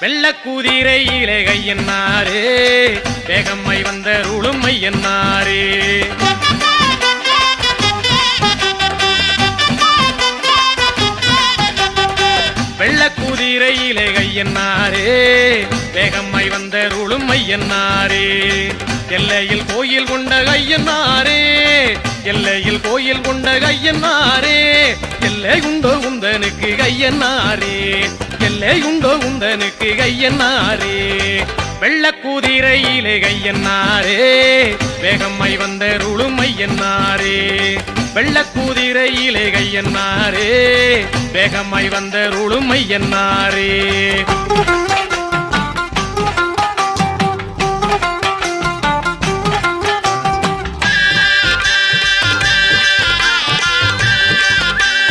வெள்ள வெள்ளக்கூதிரையிலே கையன்னாரே வேகம்மை வந்த உளுமை என்னாரே? வெள்ளக்கூதிரையிலே கையன்னாரே வேகம்மை வந்த உளுமை என்னாரே? எல்லையில் கோயில் கொண்ட கையன்னாரே எல்லையில் கோயில் கொண்ட கையன்னாரே எல்லை உண்டோ உந்தனுக்கு கையன்னாரே எல்லை உண்டோ உந்தனுக்கு கையன்னாரே வெள்ள குதிரையிலே கையன்னாரே வேகம்மை வந்த உளுமை வெள்ள குதிரையிலே கையன்னாரே வேகம்மை வந்த உளுமை என்னாரே